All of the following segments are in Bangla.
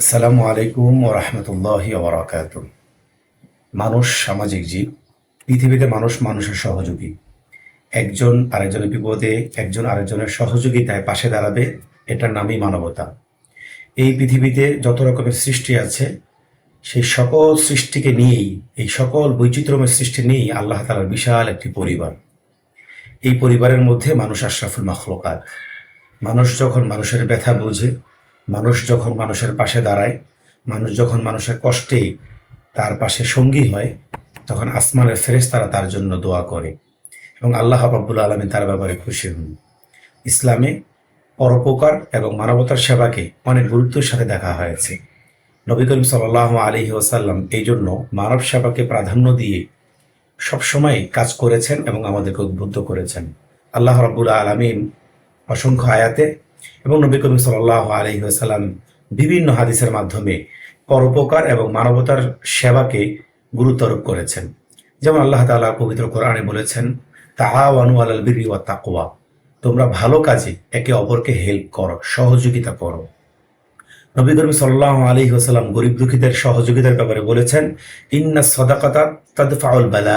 আসসালামু আলাইকুম ও রহমতুল্লাহ ওবরাকাত মানুষ সামাজিক জীব। পৃথিবীতে মানুষ মানুষের সহযোগী। একজন আরেকজনের বিপদে, একজন আরেকজনের সহযোগিতায় পাশে দাঁড়াবে, এটার নামই মানবতা। এই পৃথিবীতে যত রকমের সৃষ্টি আছে, সেই সকল সৃষ্টিকে নিয়েই, এই সকল বৈচিত্র্যময় সৃষ্টি নিয়েই আল্লাহ তালার বিশাল একটি পরিবার। এই পরিবারের মধ্যে মানুষ আশরাফুল মাখলুকাত। মানুষ যখন মানুষের ব্যথা বোঝে মানুষ যখন মানুষের পাশে দাঁড়ায়, মানুষ যখন মানুষের কষ্টে তার পাশে সঙ্গী হয়, তখন আসমানের ফেরেস তারা তার জন্য দোয়া করে এবং আল্লাহ রাব্বুল আলমী তার ব্যাপারে খুশি হন। ইসলামে পরোপকার এবং মানবতার সেবাকে অনেক গুরুত্বের সাথে দেখা হয়েছে। নবী করিম সাল্লাহ আলী ওসাল্লাম এই জন্য মানব সেবাকে প্রাধান্য দিয়ে সবসময় কাজ করেছেন এবং আমাদেরকে উদ্বুদ্ধ করেছেন। আল্লাহ রাব্বুল আলমিন অসংখ্য আয়াতে এবং নবী করিম সাল্লাহ আলহিহাসাল্লাম বিভিন্ন হাদিসের মাধ্যমে পরোপকার এবং মানবতার সেবাকে গুরুত্ব আরোপ করেছেন। যেমন আল্লাহ তাআলা পবিত্র কোরআনে বলেছেন তাহাওয়ানু আলাল বিরি ওয়া তাকওয়া। তোমরা ভালো কাজে একে অপরকে হেল্প করো, সহযোগিতা করো। নবী করিম সাল্লাহ আলী ওসাল্লাম গরিব দুঃখীদের সহযোগিতার ব্যাপারে বলেছেন, ইন্না সদাকতা তাদফাউল বালা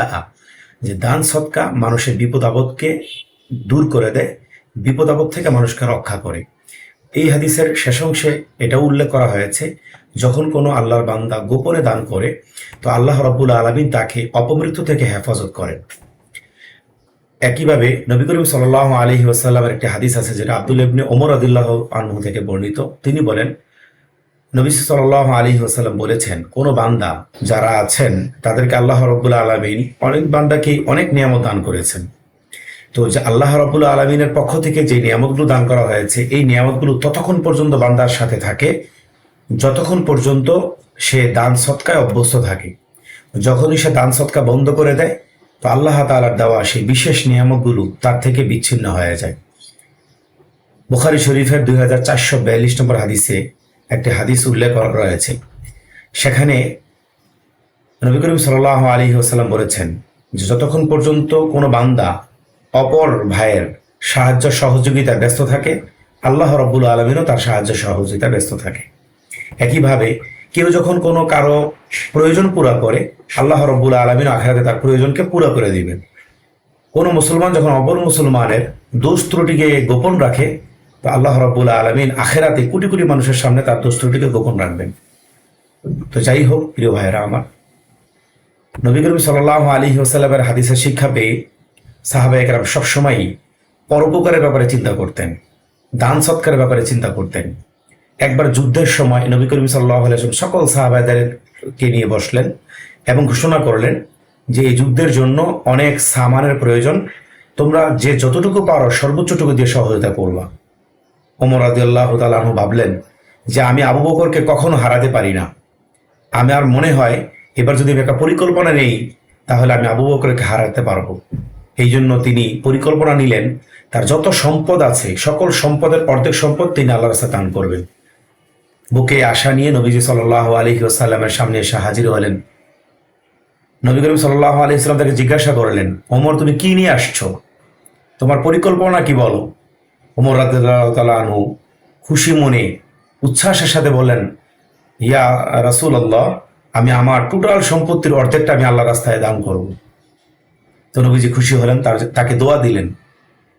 যে দান সৎকা মানুষের বিপদ আপদকে দূর করে দেয় বিপদ আপদ থেকে মানুষকে রক্ষা করে। এই হাদিসের শেষ অংশে এটা উল্লেখ করা হয়েছে, যখন কোনো আল্লাহর বান্দা গোপনে দান করে, তো আল্লাহ রব্বুল আলমিন তাকে অপমৃত্যু থেকে হেফাজত করেন। একইভাবে নবী করিম সাল আলহি ওসাল্লামের একটি হাদিস আছে, যেটা আব্দুল ইবনে ওমর আদুল্লাহ আনহু থেকে বর্ণিত। তিনি বলেন, নবী সাল আলী ওসাল্লাম বলেছেন, কোন বান্দা যারা আছেন, তাদেরকে আল্লাহ রব্বুল আলমিন অনেক বান্দাকেই অনেক নিয়ামত দান করেছেন। তো যে আল্লাহ রবুল্লা আলমিনের পক্ষ থেকে যে নিয়ামতগুলো দান করা হয়েছে, এই নিয়ামতগুলো ততক্ষণ পর্যন্ত বান্দার সাথে থাকে, যতক্ষণ পর্যন্ত সে দান সৎকায় অভ্যস্ত থাকে। যখনই সে দান সৎকা বন্ধ করে দেয়, তো আল্লাহ তালার দেওয়া সেই বিশেষ নিয়ামতগুলো তার থেকে বিচ্ছিন্ন হয়ে যায়। বুখারি শরীফের দুই হাজার চারশো বিয়াল্লিশ নম্বর হাদিসে একটি হাদিস উল্লেখ করা রয়েছে। সেখানে নবী করিম সাল্লাহ আলী ওসাল্লাম বলেছেন যে, যতক্ষণ পর্যন্ত কোনো বান্দা অপর ভাইয়ের সাহায্য সহযোগিতা ব্যস্ত থাকে, আল্লাহ রব্বুল আলমিনও তার সাহায্য সহযোগিতা ব্যস্ত থাকে। একইভাবে কেউ যখন কোনো কারও প্রয়োজন পুরা করে, আল্লাহ রব্বুল আলমিন আখেরাতে তার প্রয়োজনকে পুরা করে দিবেন। কোনো মুসলমান যখন অপর মুসলমানের দোষ ত্রুটিকে গোপন রাখে, তো আল্লাহ রব্বুল আলমিন আখেরাতে কোটি কোটি মানুষের সামনে তার দোষ ত্রুটিকে গোপন রাখবেন। তো যাই হোক, প্রিয় ভাইয়েরা আমার, নবী করিম সাল্লাহ আলী ওসাল্লামের হাদিসের শিক্ষা পেয়ে সাহাবা একরাম সবসময়ই পরোপকারের ব্যাপারে চিন্তা করতেন দান সৎকারের ব্যাপারে চিন্তা করতেন। একবার যুদ্ধের সময় নবী করিম সাল্লাহ আলাইসলাম সকল সাহাবায়দারকে নিয়ে বসলেন এবং ঘোষণা করলেন যে এই যুদ্ধের জন্য অনেক সামানের প্রয়োজন, তোমরা যে যতটুকু পারো সর্বোচ্চটুকু দিয়ে সহযোগিতা করবা। ওমর আদি আল্লাহ তালু ভাবলেন যে আমি আবু বকরকে কখনো হারাতে পারি না। আমার মনে হয় এবার যদি আমি একটা পরিকল্পনা নেই, তাহলে আমি আবু বকরকে হারাতে পারব। এই জন্য তিনি পরিকল্পনা নিলেন, তার যত সম্পদ আছে, সকল সম্পদের অর্ধেক সম্পদ তিনি আল্লাহ রাস্তা দান করবেন। বুকে আশা নিয়ে নবীজি সাল্লাহ আলী আসাল্লামের সামনে এসে হাজির হলেন। নবী করিম সাল্লাহ আলি ইসলাম তাকে জিজ্ঞাসা করলেন, ওমর, তুমি কি নিয়ে আসছো? তোমার পরিকল্পনা কি বলো? ওমর রানু খুশি মনে উচ্ছ্বাসের সাথে বললেন, ইয়া রাসুল আল্লাহ আমি আমার টোটাল সম্পত্তির অর্ধেকটা আমি আল্লাহ রাস্তায় দান করব। তো নবীজি খুশি হলেন, তার তাকে দোয়া দিলেন।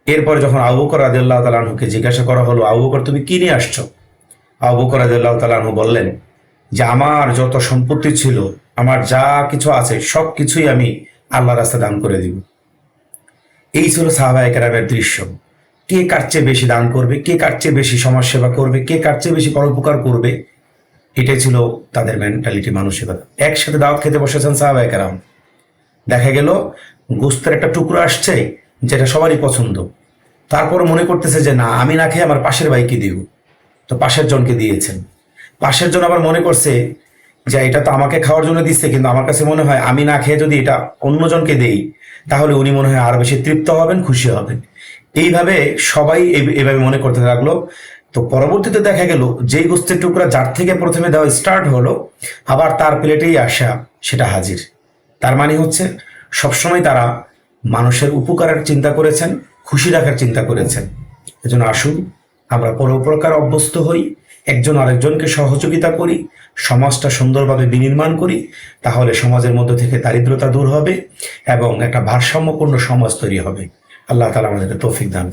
এরপরে যখন আবু বকর আদিল্লাহ তালাহুকে জিজ্ঞাসা করা হলো, আবু বকর, তুমি কি নিয়ে আসছো? আবু বকর আদিল্লাহ তালাহু বললেন, যে আমার যত সম্পত্তি ছিল, আমার যা কিছু আছে, সব কিছুই আমি আল্লাহ রাস্তা দান করে দিব। এই ছিল সাহাবা একরামের দৃশ্য। কে কার চেয়ে বেশি দান করবে, কে কার চেয়ে বেশি সমাজ সেবা করবে, কে কার চেয়ে বেশি পরোপকার করবে, এটাই ছিল তাদের মেন্টালিটি মানসিকতা। একসাথে দাওয়াত খেতে বসেছেন সাহাবা একরাম দেখা গেল গোস্তের একটা টুকরো আসছে, যেটা সবারই পছন্দ। তারপর মনে করতেছে যে, না, আমি না খেয়ে আমার পাশের ভাইকে দিব তো পাশের জনকে দিয়েছেন। পাশের জন আবার মনে করছে যে, এটা তো আমাকে খাওয়ার জন্য দিচ্ছে, কিন্তু আমার কাছে মনে হয় আমি না খেয়ে যদি এটা অন্যজনকে দেই, তাহলে উনি মনে হয় আরও বেশি তৃপ্ত হবেন, খুশি হবেন। এইভাবে সবাই এভাবে মনে করতে লাগল। তো পরবর্তীতে দেখা গেল, যেই গোস্তের টুকরা যার থেকে প্রথমে দেওয়া স্টার্ট হলো, আবার তার প্লেটেই আসা সেটা হাজির। তার মানে হচ্ছে সবসময় তারা মানুষের উপকারের চিন্তা করেছেন, খুশি রাখার চিন্তা করেছেন এজন্য আসুন, আমরা পরোপকার অভ্যস্ত হই, একজন আরেকজনকে সহযোগিতা করি, সমাজটা সুন্দরভাবে বিনির্মাণ করি, তাহলে সমাজের মধ্যে থেকে দারিদ্রতা দূর হবে এবং একটা ভারসাম্যপূর্ণ সমাজ তৈরি হবে আল্লাহ তালা আমাদেরকে তৌফিক দান।